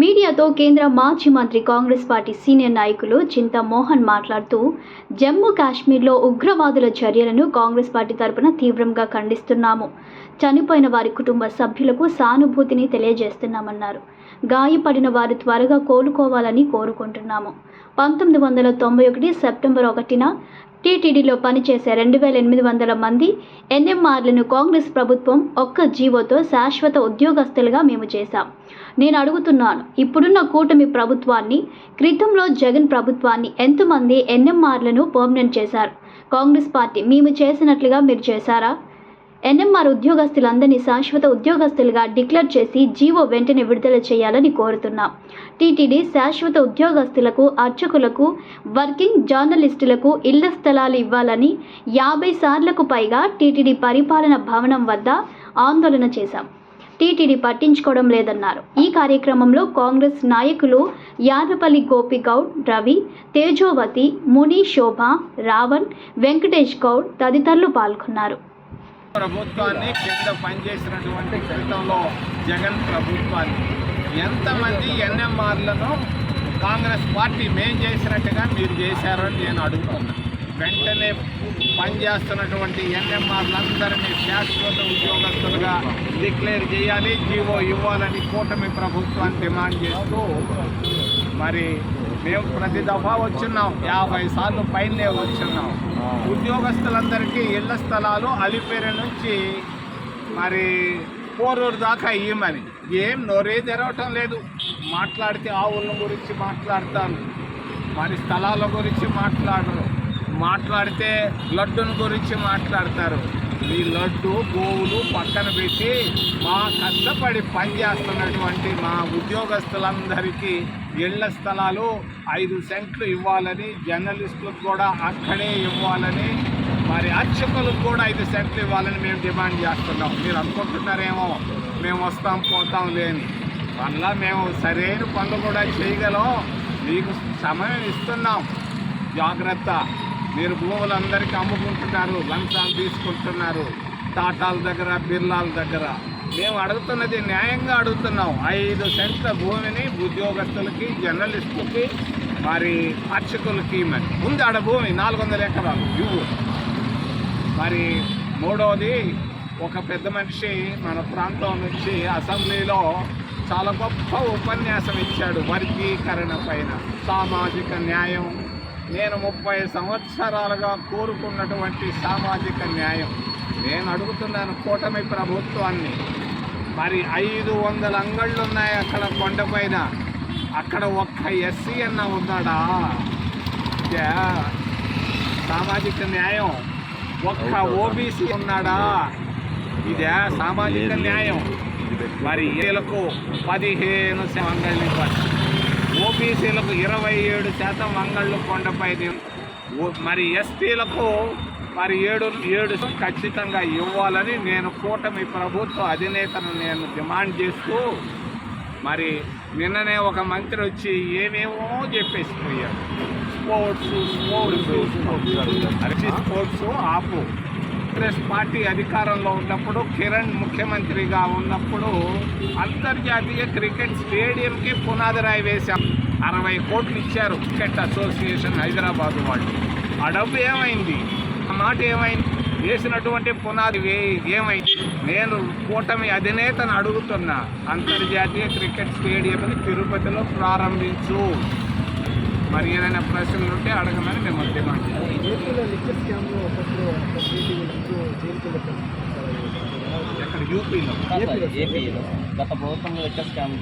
media మీడియాతో కేంద్ర మాజీ మంత్రి కాంగ్రెస్ పార్టీ సీనియర్ నాయకులు చింత మోహన్ మాట్లాడుతూ జమ్మూ కాశ్మీర్లో ఉగ్రవాదుల చర్యలను కాంగ్రెస్ పార్టీ తరపున తీవ్రంగా ఖండిస్తున్నాము. చనిపోయిన వారి కుటుంబ సభ్యులకు సానుభూతిని తెలియజేస్తున్నామన్నారు. గాయపడిన వారు త్వరగా కోలుకోవాలని కోరుకుంటున్నాము. పంతొమ్మిది వందల తొంభై ఒకటి సెప్టెంబర్ ఒకటిన టీటీడీలో పనిచేసే రెండు వేల ఎనిమిది వందల మంది ఎన్ఎంఆర్లను కాంగ్రెస్ ప్రభుత్వం ఒక్క జీవోతో శాశ్వత ఉద్యోగస్తులుగా మేము చేశాం. నేను అడుగుతున్నాను ఇప్పుడున్న కూటమి ప్రభుత్వాన్ని క్రితంలో జగన్ ప్రభుత్వాన్ని ఎంతమంది ఎన్ఎంఆర్లను పర్మనెంట్ చేశారు. కాంగ్రెస్ పార్టీ మేము చేసినట్లుగా మీరు చేశారా? ఎన్ఎంఆర్ ఉద్యోగస్తులందరినీ శాశ్వత ఉద్యోగస్తులుగా డిక్లేర్ చేసి జీవో వెంటనే విడుదల చేయాలని కోరుతున్నాం. టీటీడీ శాశ్వత ఉద్యోగస్తులకు అర్చకులకు వర్కింగ్ జర్నలిస్టులకు ఇళ్ళ స్థలాలు ఇవ్వాలని యాభై సార్లకు పైగా టీటీడీ పరిపాలన భవనం వద్ద ఆందోళన చేశాం. టీటీడీ పట్టించుకోవడం లేదన్నారు. ఈ కార్యక్రమంలో కాంగ్రెస్ నాయకులు యాదపల్లి గోపిగౌడ్ రవి తేజోవతి ముని శోభ రావణ్ వెంకటేష్ గౌడ్ తదితరులు పాల్గొన్నారు. ప్రభుత్వాన్ని కింద పనిచేసినటువంటి క్రితంలో జగన్ ప్రభుత్వాన్ని ఎంతమంది ఎన్ఎంఆర్లను కాంగ్రెస్ పార్టీ మేం చేసినట్టుగా మీరు చేశారని నేను అడుగుతున్నాను. వెంటనే పనిచేస్తున్నటువంటి ఎన్ఎంఆర్లందరినీ శాశ్వత ఉద్యోగస్తులుగా డిక్లేర్ చేయాలి జీవో ఇవ్వాలని కూటమి ప్రభుత్వాన్ని డిమాండ్ చేస్తూ మరి మేము ప్రతి దఫా వచ్చున్నాం యాభై సార్లు పైనే వచ్చున్నాం. ఉద్యోగస్తులందరికీ ఇళ్ళ స్థలాలు అలిపేర నుంచి మరి పోరూరు దాకా ఇవ్వమని ఏం నోరే తెరవటం లేదు. మాట్లాడితే ఆవుల గురించి మాట్లాడతాను మరి స్థలాల గురించి మాట్లాడరు. మాట్లాడితే లడ్డుని గురించి మాట్లాడతారు. ఈ లడ్డు గోవులు పక్కన పెట్టి మా కష్టపడి పనిచేస్తున్నటువంటి మా ఉద్యోగస్తులందరికీ ఇళ్ళ స్థలాలు ఐదు సెంట్లు ఇవ్వాలని జర్నలిస్టులకు కూడా అక్కడే ఇవ్వాలని మరి అర్చకులకు కూడా ఐదు సెంట్లు ఇవ్వాలని మేము డిమాండ్ చేస్తున్నాం. మీరు అనుకుంటున్నారేమో మేము వస్తాం పోతాం లేని. వల్ల మేము సరైన పనులు కూడా చేయగలం. మీకు సమయం ఇస్తున్నాం. జాగ్రత్త. మీరు భూములందరికీ అమ్ముకుంటున్నారు లంచాలు తీసుకుంటున్నారు టాటాల దగ్గర బిర్లాల దగ్గర. మేము అడుగుతున్నది న్యాయంగా అడుగుతున్నాం. ఐదు సెంట్ల భూమిని ఉద్యోగస్తులకి జర్నలిస్టులకి మరి అర్చకులకి మరి ఉంది ఆడ భూమి నాలుగు వందల ఎకరాలు ఇవ్వు. మరి మూడవది ఒక పెద్ద మనిషి మన ప్రాంతం నుంచి అసెంబ్లీలో చాలా గొప్ప ఉపన్యాసం ఇచ్చాడు వర్గీకరణ పైన. సామాజిక న్యాయం నేను ముప్పై సంవత్సరాలుగా కోరుకున్నటువంటి సామాజిక న్యాయం. నేను అడుగుతున్నాను కూటమి ప్రభుత్వాన్ని. మరి ఐదు వందల అంగళ్ళు ఉన్నాయి అక్కడ కొండపైన అక్కడ ఒక్క ఎస్సీ అన్న ఉన్నాడా? ఇదే సామాజిక న్యాయం. ఒక్క ఓబీసీ ఉన్నాడా? ఇదే సామాజిక న్యాయం. మరి వీళ్ళకు పదిహేను అంగళ్ళు ఇవ్వాలి. ఓబీసీలకు ఇరవై ఏడు శాతం అంగళ్ళు కొండపై ఓ- మరి ఎస్టీలకు మరి ఏడు ఏడు ఖచ్చితంగా ఇవ్వాలని నేను కూటమి ప్రభుత్వ అధినేతను నేను డిమాండ్ చేస్తూ మరి నిన్ననే ఒక మంత్రి వచ్చి ఏమేమో చెప్పేసి పోయాడు స్పోర్ట్స్ స్పోర్ట్స్. స్పోర్ట్స్ ఆపు. కాంగ్రెస్ పార్టీ అధికారంలో ఉన్నప్పుడు కిరణ్ ముఖ్యమంత్రిగా ఉన్నప్పుడు అంతర్జాతీయ క్రికెట్ స్టేడియంకి పునాది రాయి వేశాం. అరవై కోట్లు ఇచ్చారు క్రికెట్ అసోసియేషన్ హైదరాబాద్ వాళ్ళు. ఆ డబ్బు ఏమైంది? ఆ మాట ఏమైంది? వేసినటువంటి పునాది వే- ఏమైంది? నేను కూటమి అధినేతను అడుగుతున్నా అంతర్జాతీయ క్రికెట్ స్టేడియంని తిరుపతిలో ప్రారంభించు. మరి ఏదైనా ప్రశ్నలు ఉంటే అడగమని మేము డిమాండ్ ఎక్కడ యూపీలో? ఏపీలో? గత ప్రభుత్వంలో లెక్క స్కామ్